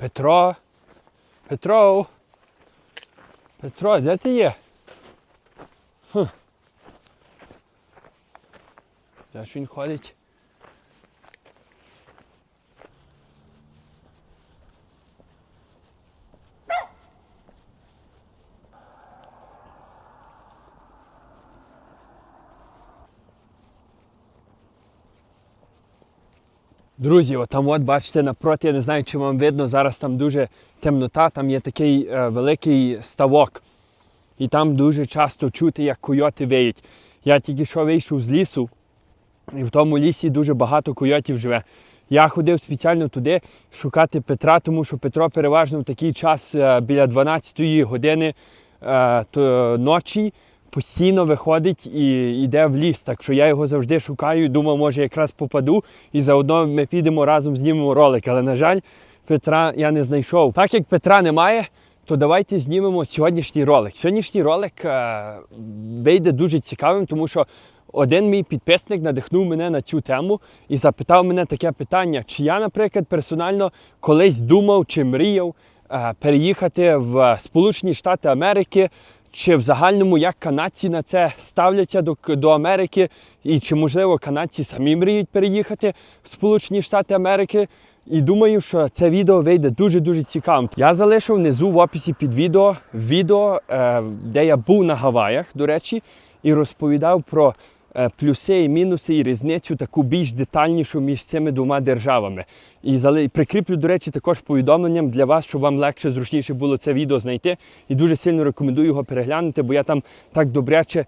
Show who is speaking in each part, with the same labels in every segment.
Speaker 1: Петро. Петро. Петро, де ти є? Хм. Де ж він ходить? Друзі, от там от бачите напроти, я не знаю, чи вам видно, зараз там дуже темнота, там є такий е, великий ставок. І там дуже часто чути, як койоти виють. Я тільки що вийшов з лісу, і в тому лісі дуже багато койотів живе. Я ходив спеціально туди шукати Петра, тому що Петро переважно в такий час е, біля 12-ї години е, то ночі постійно виходить і йде в ліс. Так що я його завжди шукаю думав, може якраз попаду, і заодно ми підемо разом знімемо ролик. Але, на жаль, Петра я не знайшов. Так як Петра немає, то давайте знімемо сьогоднішній ролик. Сьогоднішній ролик е, вийде дуже цікавим, тому що один мій підписник надихнув мене на цю тему і запитав мене таке питання: чи я, наприклад, персонально колись думав чи мріяв е, переїхати в Сполучені Штати Америки, чи в загальному як канадці на це ставляться до, до Америки, і чи можливо канадці самі мріють переїхати в Сполучені Штати Америки. І думаю, що це відео вийде дуже-дуже цікавим. Я залишив внизу в описі під відео відео, е, де я був на Гаваях, до речі, і розповідав про плюси і мінуси і різницю таку більш детальнішу між цими двома державами. І прикріплю, до речі, також повідомленням для вас, щоб вам легше, зручніше було це відео знайти. І дуже сильно рекомендую його переглянути, бо я там так добряче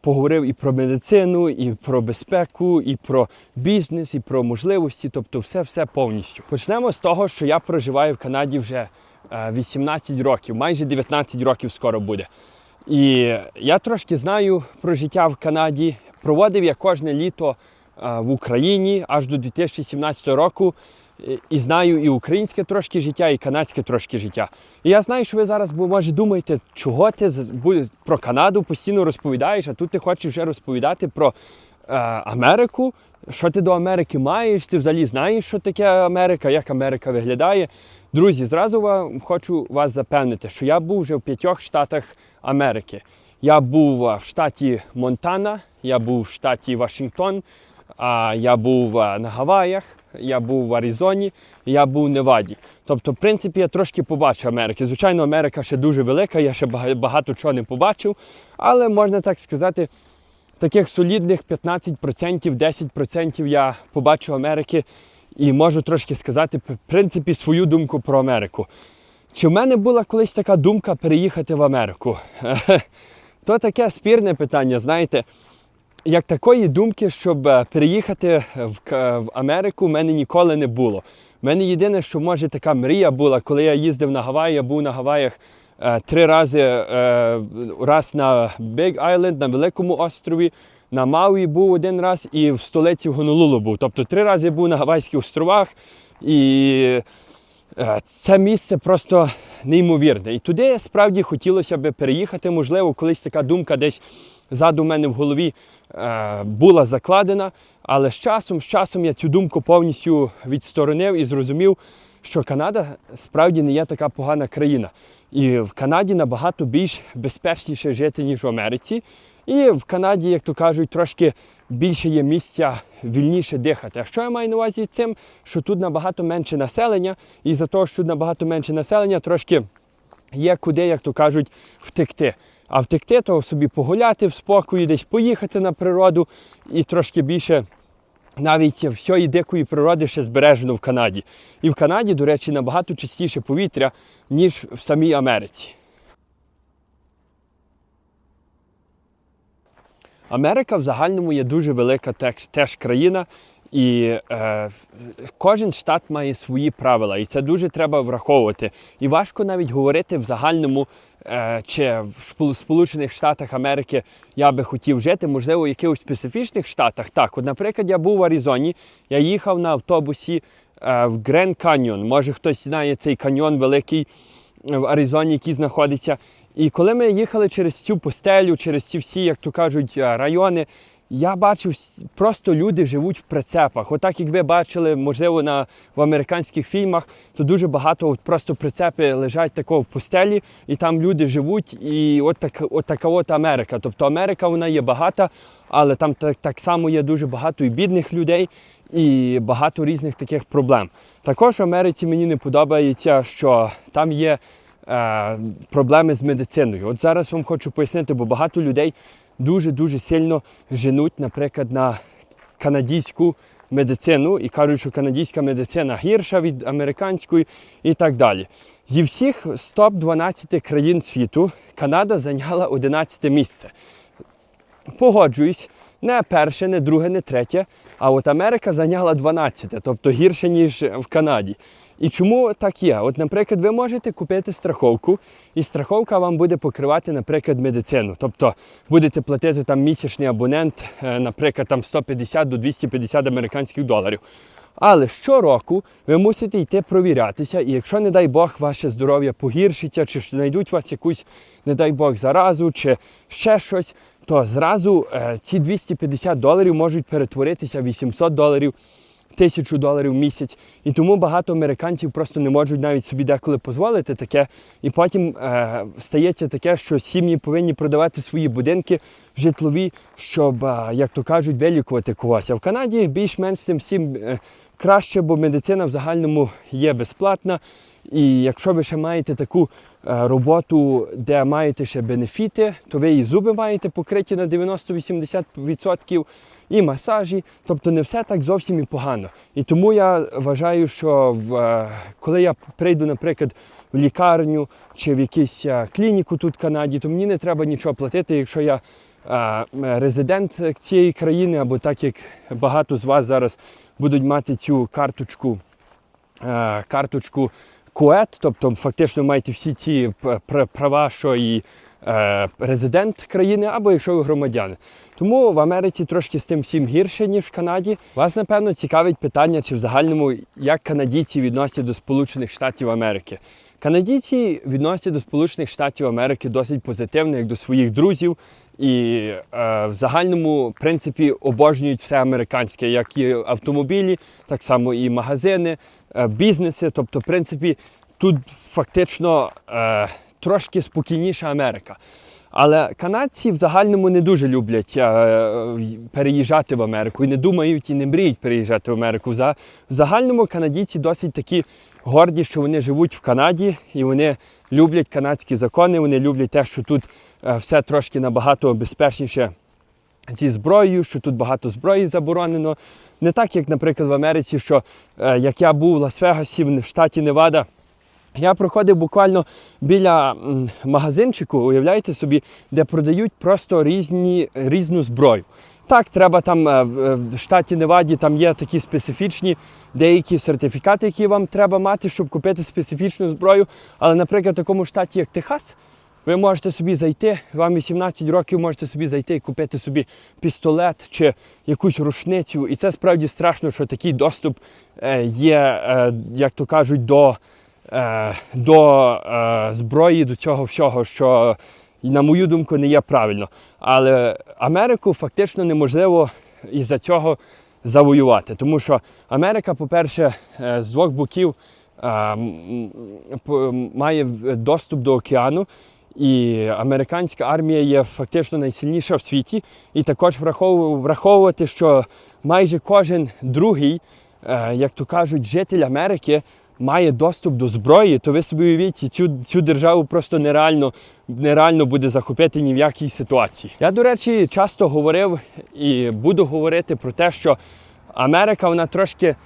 Speaker 1: поговорив і про медицину, і про безпеку, і про бізнес, і про можливості, тобто все-все повністю. Почнемо з того, що я проживаю в Канаді вже е, 18 років, майже 19 років скоро буде. І я трошки знаю про життя в Канаді. Проводив я кожне літо е, в Україні аж до 2017 року. І- знаю і українське трошки життя, і канадське трошки життя. І я знаю, що ви зараз може думаєте, чого ти про Канаду постійно розповідаєш, а тут ти хочеш вже розповідати про Америку. Що ти до Америки маєш? Ти взагалі знаєш, що таке Америка, як Америка виглядає. Друзі, зразу хочу вас запевнити, що я був вже в п'ятьох штатах Америки. Я був е, в штаті Монтана, я був в штаті Вашингтон, я був е, на Гаваях, я був в Аризоні, я був в Неваді. Тобто, в принципі, я трошки побачив Америки. Звичайно, Америка ще дуже велика, я ще багато чого не побачив, але можна так сказати, таких солідних 15%, 10% я побачив Америки і можу трошки сказати, в принципі, свою думку про Америку. Чи в мене була колись така думка переїхати в Америку? То таке спірне питання, знаєте. Як такої думки, щоб е, переїхати в, Америку, в мене ніколи не було. У мене єдине, що може така мрія була, коли я їздив на Гаваї, я був на Гаваях три рази, е, раз на Big Island, на Великому острові, на Мауї був один раз і в столиці в Гонолулу був. Тобто три рази був на Гавайських островах і Е, Це місце просто неймовірне. І туди справді хотілося б переїхати. Можливо, колись така думка десь ззаду мене в голові е, була закладена. Але з часом, з часом я цю думку повністю відсторонив і зрозумів, що Канада справді не є така погана країна. І в Канаді набагато більш безпечніше жити, ніж в Америці. І в Канаді, як то кажуть, трошки більше є місця вільніше дихати. А що я маю на увазі цим? Що тут набагато менше населення, і за того, що тут набагато менше населення, трошки є куди, як то кажуть, втекти. А втекти, то собі погуляти в спокої, десь поїхати на природу і трошки більше навіть всієї дикої природи ще збережено в Канаді. І в Канаді, до речі, набагато чистіше повітря, ніж в самій Америці. Америка в загальному є дуже велика теж країна, і е, кожен штат має свої правила, і це дуже треба враховувати. І важко навіть говорити в загальному, е, чи в Сполучених Штатах Америки я би хотів жити, можливо, в якихось специфічних штатах. Так, от, наприклад, я був в Аризоні, я їхав на автобусі е, в Грен Каньйон. Може хтось знає цей каньйон великий в Аризоні, який знаходиться. І коли ми їхали через цю пустелю, через ці всі, як то кажуть, е, райони, я бачив, просто люди живуть в прицепах. Отак, як ви бачили, можливо, на, в американських фільмах, то дуже багато от просто прицепи лежать тако в пустелі, і там люди живуть. І от, так, от така от Америка. Тобто Америка вона є багата, але там так, так само є дуже багато і бідних людей, і багато різних таких проблем. Також в Америці мені не подобається, що там є е, проблеми з медициною. От зараз вам хочу пояснити, бо багато людей дуже-дуже сильно женуть, наприклад, на канадську медицину і кажуть, що канадська медицина гірша від американської і так далі. Зі всіх з топ-12 країн світу Канада зайняла 11 місце. Погоджуюсь, не перше, не друге, не третє. А от Америка зайняла 12, тобто гірше, ніж в Канаді. І чому так є? От, наприклад, ви можете купити страховку, і страховка вам буде покривати, наприклад, медицину. Тобто будете платити там місячний абонент, е, наприклад, там 150 до 250 американських доларів. Але щороку ви мусите йти провірятися, і якщо, не дай Бог, ваше здоров'я погіршиться, чи знайдуть вас якусь, не дай Бог, заразу, чи ще щось, то зразу е, ці 250 доларів можуть перетворитися в 800 доларів, 1000 доларів в місяць. І тому багато американців просто не можуть навіть собі деколи дозволити таке. І потім е, стається таке, що сім'ї повинні продавати свої будинки житлові, щоб, е, як то кажуть, вилікувати когось. А в Канаді більш-менш цим всім е, краще, бо медицина в загальному є безплатна. І якщо ви ще маєте таку е, роботу, де маєте ще бенефіти, то ви і зуби маєте покриті на 90-80%, і масажі. Тобто не все так зовсім і погано. І тому я вважаю, що е, коли я прийду, наприклад, в лікарню чи в якусь е, клініку тут в Канаді, то мені не треба нічого платити, якщо я е, резидент цієї країни, або так як багато з вас зараз будуть мати цю карточку е, карточку КУЕТ, тобто фактично маєте всі ті права, що і резидент країни, або якщо ви громадяни. Тому в Америці трошки з тим всім гірше, ніж в Канаді. Вас, напевно, цікавить питання, чи в загальному як канадійці відносяться до Сполучених Штатів Америки. Канадійці відносяться до Сполучених Штатів Америки досить позитивно, як до своїх друзів. І е, в загальному в принципі обожнюють все американське, як і автомобілі, так само і магазини, е, бізнеси. Тобто, в принципі, тут фактично е, трошки спокійніша Америка. Але канадці в загальному не дуже люблять е, переїжджати в Америку і не думають і не мріють переїжджати в Америку. В загальному канадійці досить такі горді, що вони живуть в Канаді і вони люблять канадські закони, вони люблять те, що тут е, все трошки набагато безпечніше зі зброєю, що тут багато зброї заборонено. Не так, як, наприклад, в Америці, що е, як я був в Лас-Вегасі, в штаті Невада, я проходив буквально біля магазинчику, уявляєте собі, де продають просто різні, різну зброю. Так, треба там е, в е, штаті Неваді там є такі специфічні деякі сертифікати, які вам треба мати, щоб купити специфічну зброю. Але, наприклад, в такому штаті, як Техас, ви можете собі зайти, вам 18 років можете собі зайти і купити собі пістолет чи якусь рушницю. І це справді страшно, що такий доступ е, є, як то кажуть, до, до е, зброї, до цього всього, що, на мою думку, не є правильно. Але Америку фактично неможливо із-за цього завоювати. Тому що Америка, по-перше, е, з двох боків е, має доступ до океану. І американська армія є фактично найсильніша в світі. І також враховувати, що майже кожен другий, е, як то кажуть, житель Америки має доступ до зброї, то ви собі уявіть, цю, цю державу просто нереально, нереально буде захопити ні в якій ситуації. Я, до речі, часто говорив і буду говорити про те, що Америка вона трошки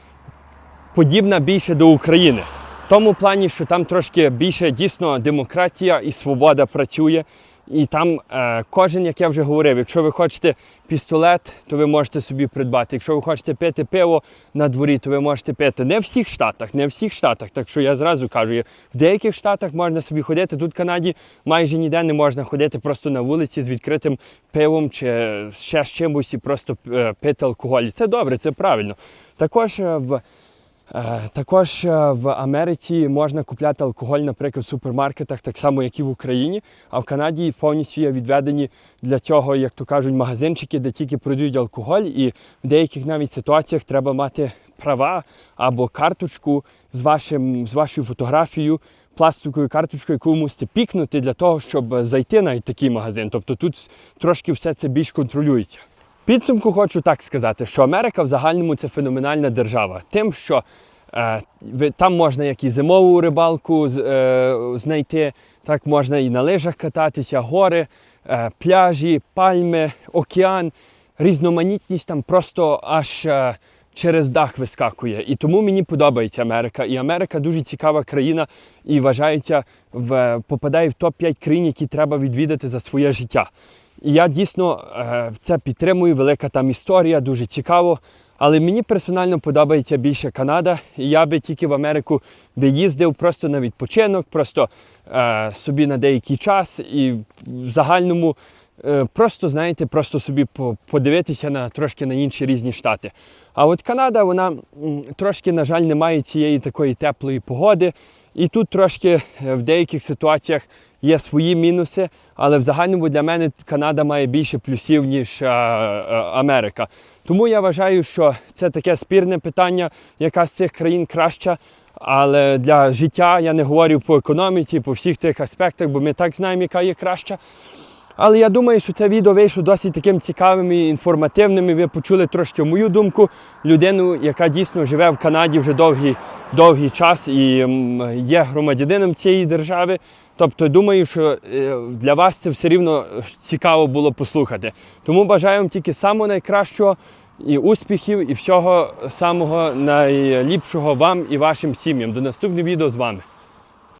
Speaker 1: подібна більше до України. В тому плані, що там трошки більше дійсно демократія і свобода працює. І там е, кожен, як я вже говорив, якщо ви хочете пістолет, то ви можете собі придбати. Якщо ви хочете пити пиво на дворі, то ви можете пити. Не в всіх штатах, не в всіх штатах. Так що я зразу кажу, в деяких штатах можна собі ходити. Тут в Канаді майже ніде не можна ходити просто на вулиці з відкритим пивом чи ще з чимось і просто е, пити алкоголь. Це добре, це правильно. Також е, в Також е, в Америці можна купляти алкоголь, наприклад, в супермаркетах, так само, як і в Україні. А в Канаді повністю є відведені для цього, як то кажуть, магазинчики, де тільки продають алкоголь. І в деяких навіть ситуаціях треба мати права або карточку з, вашим, з вашою фотографією, пластиковою карточкою, яку ви мусите пікнути для того, щоб зайти на такий магазин. Тобто тут трошки все це більш контролюється. Підсумку хочу так сказати, що Америка в загальному це феноменальна держава. Тим, що е, там можна як і зимову рибалку е, знайти, так можна і на лижах кататися, гори, е, пляжі, пальми, океан, різноманітність там просто аж е, через дах вискакує. І тому мені подобається Америка. І Америка дуже цікава країна і вважається в попадає в топ-5 країн, які треба відвідати за своє життя. Я дійсно е, це підтримую, велика там історія, дуже цікаво. Але мені персонально подобається більше Канада. І я би тільки в Америку би їздив просто на відпочинок, просто е, собі на деякий час і в загальному е, просто, знаєте, просто собі подивитися на трошки на інші різні штати. А от Канада, вона трошки, на жаль, не має цієї такої теплої погоди. І тут трошки е, в деяких ситуаціях є свої мінуси, але в загальному для мене Канада має більше плюсів, ніж а, а, Америка. Тому я вважаю, що це таке спірне питання, яка з цих країн краща. Але для життя я не говорю по економіці, по всіх тих аспектах, бо ми так знаємо, яка є краща. Але я думаю, що це відео вийшло досить таким цікавим і інформативним. І ви почули трошки мою думку. Людину, яка дійсно живе в Канаді вже довгий, довгий час і є громадянином цієї держави. Тобто, думаю, що е, для вас це все рівно цікаво було послухати. Тому бажаю вам тільки самого найкращого і успіхів, і всього самого найліпшого вам і вашим сім'ям. До наступного відео з вами.